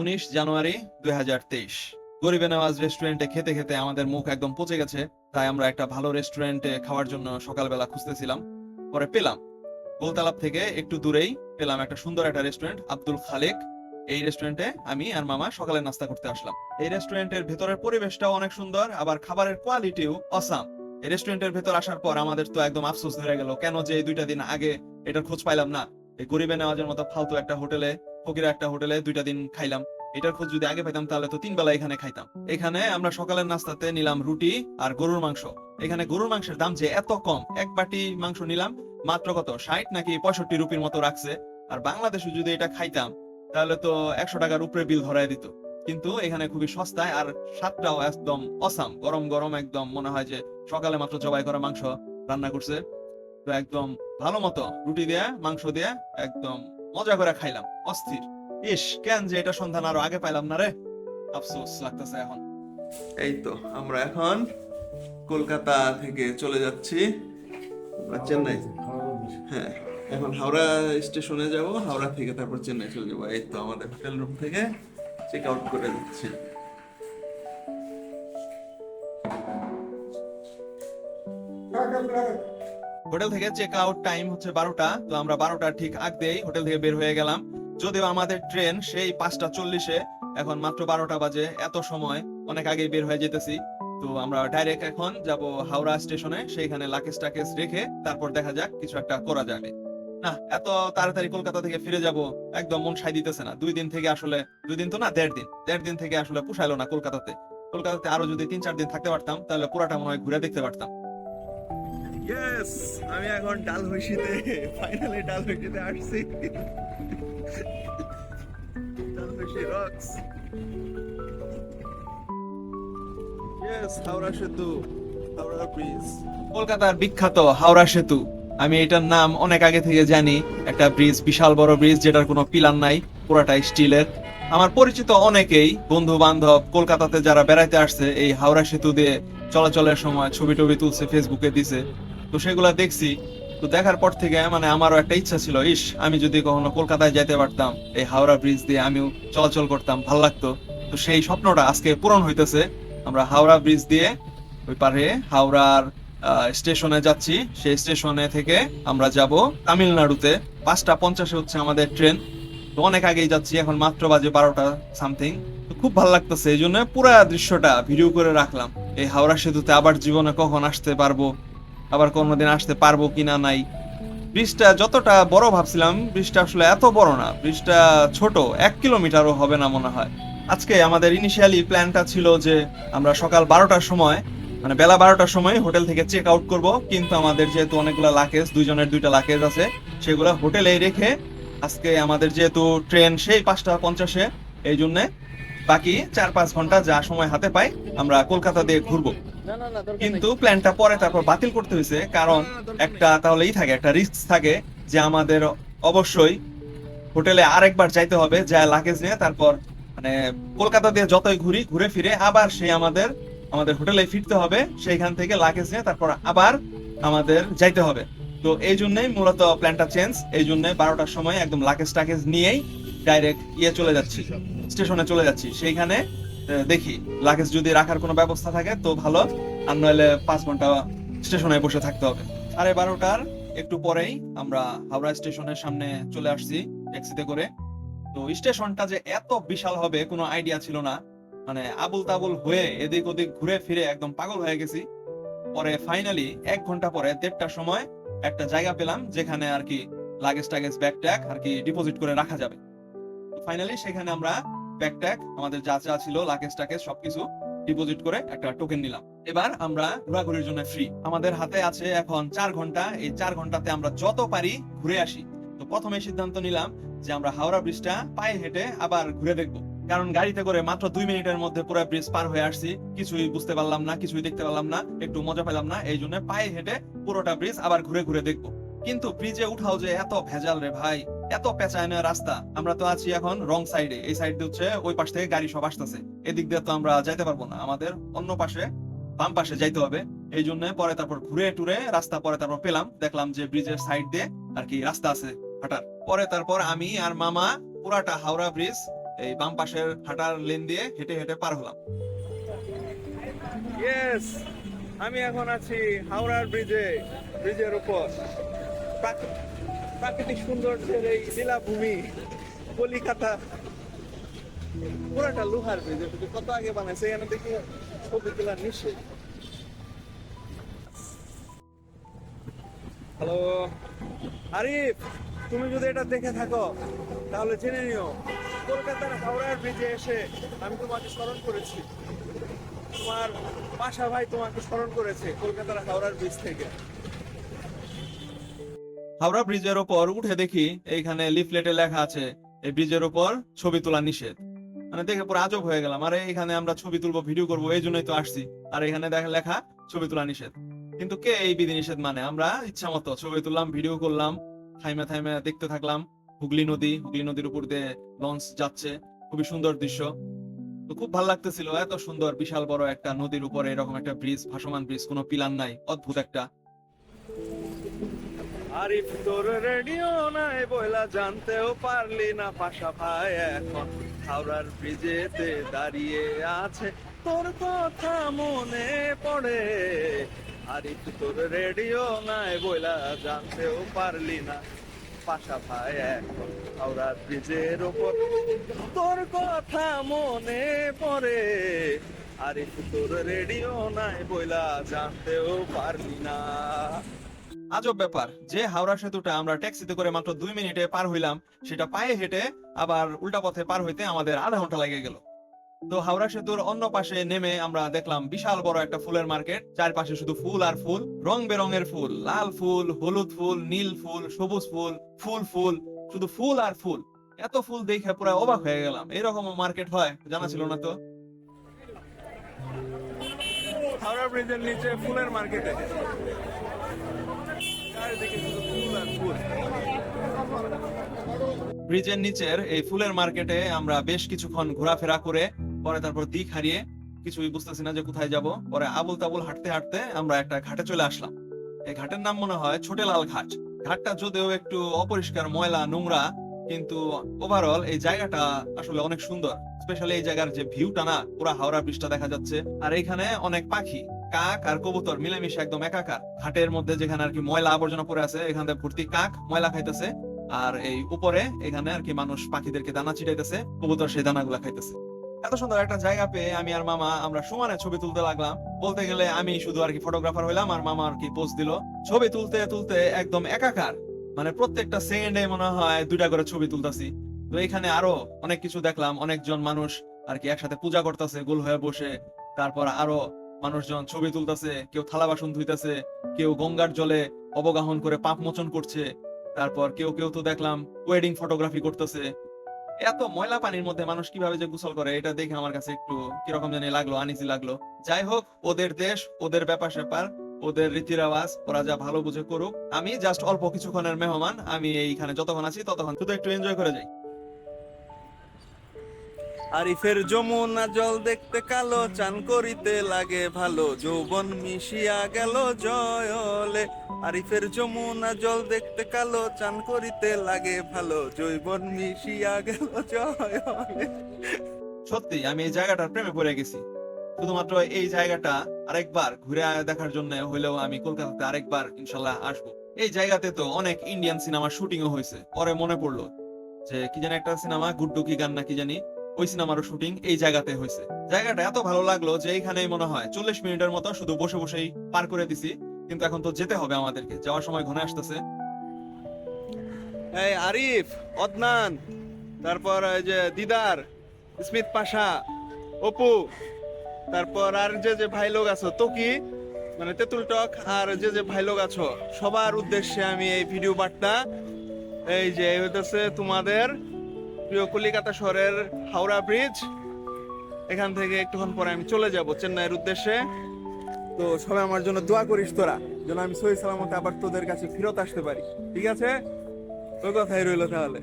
উনিশ জানুয়ারি দুই হাজার তেইশ। গরিবে নওয়াজ রেস্টুরেন্টে খেতে খেতে আমাদের মুখ একদম পচে গেছে, তাই আমরা একটা ভালো রেস্টুরেন্টে খাওয়ার জন্য সকালবেলা খুঁজতেছিলাম। পরে পেলাম। গোলতালাপ থেকে একটু দূরেই পেলাম একটা সুন্দর একটা রেস্টুরেন্ট আব্দুল খালেক। এই রেস্টুরেন্টে আমি আর মামা সকালে নাস্তা করতে আসলাম। এই রেস্টুরেন্টের ভেতরের পরিবেশটাও অনেক সুন্দর, আবার খাবারের কোয়ালিটিও অসাম এই রেস্টুরেন্টের ভেতর আসার পর আমাদের তো একদম আফসোস ধরে গেল, কেন যে এই দুইটা দিন আগে এটার খোঁজ পাইলাম না? এই গরিবে নেওয়াজের মতো ফালতু একটা হোটেলে ফকিরা একটা হোটেলে দুইটা দিন খাইলাম। এটার খোঁজ যদি আগে পেতাম তাহলে তো তিন বেলা এখানে খাইতাম। এখানে আমরা সকালের নাস্তাতে নিলাম রুটি আর গরুর মাংস। এখানে গরুর মাংসের দাম যে এত কম, এক বাটি মাংস নিলাম, মাত্র কত? ষাট নাকি পঁয়ষট্টি রুপির মতো রাখছে। আর বাংলাদেশে যদি এটা খাইতাম, তাহলে তো একশো টাকার উপরে বিল ধরায় দিত। কিন্তু এখানে খুবই সস্তায় আর স্বাদটাও একদম অসাম। গরম গরম একদম মনে হয় যে সকালে মাত্র জবাই করা মাংস রান্না করছে। তো একদম ভালো মতো রুটি দেয়া, মাংস দেয়া একদম মজা করে খাইলাম অস্থির। ইস কেন যে এটা সন্ধান আরও আগে পাইলাম না রে? আফসোস লাগতেছে এখন। এই তো আমরা এখন কলকাতা থেকে চলে যাচ্ছি। চেন্নাই। হ্যাঁ এখন হাওড়া স্টেশনে যাব হাওড়া থেকে তারপর চেন্নাই চলে যাব। এই তো আমাদের হোটেল রুম থেকে চেক আউট করে দিচ্ছি হোটেল থেকে চেক আউট টাইম হচ্ছে বারোটা, তো আমরা বারোটা ঠিক আগ হোটেল থেকে বের হয়ে গেলাম। যদিও আমাদের ট্রেন সেই পাঁচটা চল্লিশে, এখন মাত্র বারোটা বাজে, এত সময়, অনেক আগেই বের হয়ে যেতেছি। তো আমরা ডাইরেক্ট এখন যাব হাওড়া স্টেশনে, সেইখানে লাকেশ টাকেশ রেখে তারপর দেখা যাক কিছু একটা করা যাবে। না, এত তাড়াতাড়ি কলকাতা থেকে ফিরে যাব, একদম মন সাই দিতেছে না। দুই দিন থেকে আসলে, দুই দিন তো না, দেড় দিন। দেড় দিন থেকে আসলে পুষাইলো না কলকাতাতে। কলকাতাতে আরও যদি তিন চার দিন থাকতে পারতাম, তাহলে পুরাটা মনে হয় ঘুরে দেখতে পারতাম। ইয়েস আমি এখন ফাইনালি আসছি। রক্স ইয়েস হাওড়া সেতু, হাওড়া ব্রিজ কলকাতার বিখ্যাত হাওড়া সেতু। আমি এটার নাম অনেক আগে থেকে জানি। একটা ব্রিজ বিশাল বড় ব্রিজ যেটার কোনো পিলার নাই পুরাটাই স্টিলের। আমার পরিচিত অনেকেই বন্ধু বান্ধব কলকাতাতে যারা বেড়াইতে আসছে, এই হাওড়া সেতু দিয়ে চলাচলের সময় ছবি টবি তুলছে ফেসবুকে দিছে। তো সেগুলা দেখছি। তো দেখার পর থেকে মানে আমারও একটা ইচ্ছা ছিল, ইস, আমি যদি কখনো কলকাতায় যেতে পারতাম, এই হাওড়া ব্রিজ দিয়ে আমিও চলাচল করতাম, ভালো লাগতো। তো সেই স্বপ্নটা আজকে পূরণ হইতেছে। আমরা হাওড়া ব্রিজ দিয়ে ওই পারে হাওড়ার স্টেশনে যাচ্ছি। সেই স্টেশনে থেকে আমরা যাব তামিলনাড়ুতে। পাঁচটা পঞ্চাশে হচ্ছে আমাদের ট্রেন। তো অনেক আগেই যাচ্ছি, এখন মাত্র বাজে বারোটা সামথিং তো খুব ভালো লাগতেছে, এই জন্য পুরো দৃশ্যটা ভিডিও করে রাখলাম। এই হাওড়া সেতুতে আবার জীবনে কখন আসতে পারব আবার কোনোদিন আসতে পারব কি না নাই। ব্রিজটা যতটা বড় ভাবছিলাম, ব্রিজটা আসলে এত বড় না, ব্রিজটা ছোট, এক কিলোমিটারও হবে না মনে হয়। আজকে আমাদের ইনিশিয়ালি প্ল্যানটা ছিল যে আমরা সকাল বারোটার সময় মানে বেলা বারোটার সময় হোটেল থেকে চেক আউট করব, কিন্তু আমাদের যেহেতু অনেকগুলো লাকেজ দুইজনের দুইটা লাকেজ আছে, সেগুলো হোটেলে রেখে আজকে আমাদের যেহেতু ট্রেন সেই পাঁচটা পঞ্চাশে, এই জন্যে বাকি চার পাঁচ ঘণ্টা যা সময় হাতে পাই, আমরা কলকাতা দিয়ে ঘুরবো। কিন্তু প্ল্যানটা পরে তারপর বাতিল করতে হয়েছে কারণ একটা তাহলেই থাকে একটা রিস্ক থাকে যে আমাদের অবশ্যই হোটেলে আরেকবার যাইতে হবে যা লাগেজ নিয়ে তারপর মানে কলকাতা দিয়ে যতই ঘুরি ঘুরে ফিরে আবার সেই আমাদের আমাদের হোটেলে ফিরতে হবে সেইখান থেকে লাগেজ নিয়ে তারপর আবার আমাদের যাইতে হবে। তো এই জন্যই মূলত প্ল্যানটা চেঞ্জ এই জন্য বারোটার সময় একদম লাগেজ টাকেজ নিয়েই ডাইরেক্ট ইয়ে চলে যাচ্ছি স্টেশনে চলে যাচ্ছি। সেইখানে দেখি। লাগেজ যদি রাখার কোনো ব্যবস্থা থাকে, তো ভালো। আর নইলে পাঁচ ঘণ্টা স্টেশনে বসে থাকতে হবে। সাড়ে বারোটার একটু পরেই আমরা হাওড়া স্টেশনের সামনে চলে আসছি ট্যাক্সিতে করে। তো স্টেশনটা যে এত বিশাল হবে, কোনো আইডিয়া ছিল না। মানে আবুল তাবুল হয়ে এদিক ওদিক ঘুরে ফিরে একদম পাগল হয়ে গেছি। পরে ফাইনালি এক ঘণ্টা পরে দেড়টার সময় একটা জায়গা পেলাম, যেখানে আর কি লাগেজ টাগেজ ব্যাগ ট্যাগ আর কি ডিপোজিট করে রাখা যাবে। ফাইনালি সেখানে আমরা ব্যাগ ট্যাগ আমাদের যা যা ছিল লাগেজ টাগেজ, সবকিছু ডিপোজিট করে একটা টোকেন নিলাম। এবার আমরা ঘোরাঘুরির জন্য ফ্রি আমাদের হাতে আছে এখন চার ঘণ্টা। এই চার ঘন্টাতে আমরা যত পারি ঘুরে আসি। তো প্রথমে সিদ্ধান্ত নিলাম যে আমরা হাওড়া ব্রিজটা পায়ে হেঁটে আবার ঘুরে দেখব। কারণ গাড়িতে করে মাত্র দুই মিনিটের মধ্যে পুরো ব্রিজ পার হয়ে আসছি। কিছুই বুঝতে পারলাম না, কিছুই দেখতে পারলাম না, একটু মজা পেলাম না। এই জন্য পায়ে হেঁটে পুরোটা ব্রিজ আবার ঘুরে ঘুরে দেখব। কিন্তু ব্রিজে উঠাও যে এত ভেজাল রে ভাই। এত পেঁচায়নের রাস্তা। আমরা তো আছি এখন রং সাইডে। এই সাইড হচ্ছে ওই পাশ থেকে গাড়ি সব আসতেছে। এদিক দিয়ে তো আমরা যাইতে পারব না। আমাদের অন্য পাশে, বাম পাশে যাইতে হবে। এই জন্য পরে তারপর ঘুরে টুরে রাস্তা পরে তারপর পেলাম। দেখলাম যে ব্রিজের সাইড দিয়ে আর কি রাস্তা আছে হাঁটার। পরে তারপর আমি আর মামা পুরাটা হাওড়া ব্রিজ, এই বাম পাশের হাঁটার লেন দিয়ে হেঁটে হেঁটে পার হলাম। আমি এখন আছি হাওড়ার ব্রিজে, ব্রিজের উপর। প্রাকৃতিক সৌন্দর্যের এই লীলাভূমি, কলিকাতা, পুরাটা লোহার ব্রিজ। কত আগে বানাইছে, এখানে দেখি ছবি তোলার নিষেধ। হ্যালো আরিফ, তুমি যদি এটা দেখে থাকো, তাহলে জেনে নিও। কলকাতার হাওড়ার ব্রিজে এসে আমি তোমাকে স্মরণ করেছি। তোমার পাশা ভাই তোমাকে স্মরণ করেছে কলকাতার হাওড়ার ব্রিজ থেকে। হাওড়া ব্রিজের ওপর উঠে দেখি এইখানে লিফলেটে লেখা আছে, এই ব্রিজের ওপর ছবি তোলা নিষেধ। মানে দেখে পুরো আজব হয়ে গেলাম, আরে এখানে আমরা ছবি তুলবো, ভিডিও করব, এই জন্যই তো আসছি। আর এখানে দেখা লেখা, ছবি তোলা নিষেধ। কিন্তু কে এই বিধি নিষেধ মানে? আমরা ইচ্ছা মতো ছবি তুললাম, ভিডিও করলাম, থাইমে থাইমে দেখতে থাকলাম, হুগলি নদী, হুগলি নদীর উপর দিয়ে লঞ্চ যাচ্ছে, খুবই সুন্দর দৃশ্য। তো খুব ভালো লাগতেছিল, এত সুন্দর, বিশাল বড় একটা নদীর উপরে এরকম একটা ব্রিজ, ভাসমান ব্রিজ, কোনো পিলার নাই, অদ্ভুত একটা। আরিফ, তোর রেডিও নাই বইলা জানতেও পারলি না পাশা ভাই এখন হাওড়ার ব্রিজেতে দাঁড়িয়ে আছে তোর কথা মনে পড়ে। আরিফ, তোর রেডিও নাই বইলা জানতেও পারলি না পাশা ভাই এখন হাওড়ার ব্রিজের ওপর তোর কথা মনে পড়ে। আরিফ, তোর রেডিও নাই বইলা জানতেও পারলি না আজব ব্যাপার, যে হাওড়া সেতুটা আমরা ট্যাক্সিতে করে মাত্র দুই মিনিটে পার হইলাম, সেটা পায়ে হেঁটে আবার উল্টা পথে পার হইতে আমাদের আধা ঘণ্টা লেগে গেল। তো হাওড়া সেতুর অন্য পাশে নেমে আমরা দেখলাম বিশাল বড় একটা ফুলের মার্কেট, চারপাশে শুধু ফুল আর ফুল, রং বেরঙের ফুল, লাল ফুল, হলুদ ফুল, নীল ফুল, সবুজ ফুল ফুল ফুল, শুধু ফুল আর ফুল। এত ফুল দেখে পুরো অবাক হয়ে গেলাম, এরকম মার্কেট হয়, জানা ছিল না তো। হাওড়া ব্রিজের নিচে ফুলের মার্কেটে চারিদিকে শুধু ফুল আর ফুল ব্রিজের নিচের এই ফুলের মার্কেটে আমরা বেশ কিছুক্ষণ ঘোরাফেরা করে পরে তারপর দিক হারিয়ে কিছুই বুঝতেছি না যে কোথায় যাব। পরে আবুল তাবুল হাঁটতে হাঁটতে আমরা একটা ঘাটে চলে আসলাম। এই ঘাটের নাম মনে হয় ছোটেলাল ঘাট। ঘাটটা যদিও একটু অপরিষ্কার, ময়লা, নোংরা, কিন্তু ওভারঅল এই জায়গাটা আসলে অনেক সুন্দর। স্পেশালি এই জায়গার যে ভিউটা না, পুরা হাওড়া ব্রিজটা দেখা যাচ্ছে। আর এখানে অনেক পাখি। কাক আর কবুতর মিলেমিশে একদম একাকার। ঘাটের মধ্যে যেখানে আর কি ময়লা আবর্জনা পড়ে আছে, এখানে ভর্তি কাক ময়লা খাইতেছে। আর এই উপরে এখানে আর কি মানুষ পাখিদেরকে দানা ছিটাইতেছে, কবুতর সেই দানাগুলা খাইতেছে। এত সুন্দর একটা জায়গা পেয়ে আমি আর মামা আমরা সমানে ছবি তুলতে লাগলাম। বলতে গেলে আমি শুধু আর কি ফটোগ্রাফার হইলাম আর মামা আর কি পোস্ট দিল। ছবি তুলতে তুলতে একদম একাকার। মানে প্রত্যেকটা সেকেন্ডে মনে হয় দুইটা করে ছবি তুলতাছি। তো এখানে আরও অনেক কিছু দেখলাম, অনেকজন মানুষ আর কি একসাথে পূজা করতেছে, গোল হয়ে বসে। তারপর আরও মানুষজন ছবি তুলতেছে, কেউ থালা বাসন ধুইতেছে, কেউ গঙ্গার জলে অবগাহন করে পাপ মোচন করছে, তারপর কেউ কেউ তো দেখলাম ওয়েডিং ফটোগ্রাফি করতেছে। এত ময়লা পানির মধ্যে মানুষ কীভাবে যে গোসল করে, এটা দেখে আমার কাছে একটু কীরকম জানি লাগল, আনিজি লাগল। যাই হোক, ওদের দেশ, ওদের ব্যাপার স্যাপার, ওদের রীতি রেওয়াজ ওরা যা ভালো বুঝে করুক। আমি জাস্ট অল্প কিছুক্ষণের মেহমান, আমি এইখানে যতক্ষণ আছি ততক্ষণ শুধু একটু এনজয় করে যাই। আরিফের যমুনা জল দেখতে কালো, চান করিতে লাগে ভালো। যৌবন মিশিয়া গেল জয়লে, আরিফের যমুনা জল দেখতে কালো, চান করিতে লাগে ভালো। জৈবন মিশিয়া গেল জয়লে। সত্যি, আমি এই জায়গাটার প্রেমে পড়ে গেছি। শুধুমাত্র এই জায়গাটা আরেকবার ঘুরে দেখার জন্য হইলেও আমি কলকাতাতে আরেকবার ইনশাল্লাহ আসব। এই জায়গাতে তো অনেক ইন্ডিয়ান সিনেমা শুটিংও হয়েছে। পরে মনে পড়ল যে, কি জানি একটা সিনেমা গুড্ডু কি গান না কি জানি ওই সিনেমারও শুটিং এই জায়গাতে হয়েছে। জায়গাটা এত ভালো লাগল যে এইখানেই মনে হয় চল্লিশ মিনিটের মতো শুধু বসে বসেই পার করে দিছি। কিন্তু এখন তো যেতে হবে আমাদেরকে, যাওয়ার সময় ঘনে আসতেছে। এই আরিফ, অদনান, তারপর ওই যে দিদার, স্মিত পাশা, অপু, তারপর আর যে যে ভাই লোক আছো তো কি মানে তেঁতুল টক আর যে যে ভাই লোক আছো, সবার উদ্দেশ্যে আমি এই ভিডিও বার্তা, এই যে হইতেছে তোমাদের প্রিয় কলিকাতা শহরের হাওড়া ব্রিজ, এখান থেকে একটুক্ষণ পরে আমি চলে যাব চেন্নাইয়ের উদ্দেশ্যে। তো সবাই আমার জন্য দোয়া করিস তোরা, যেন আমি সহি সালামতে আবার তোদের কাছে ফেরত আসতে পারি। ঠিক আছে? ওই কথাই রইল তাহলে।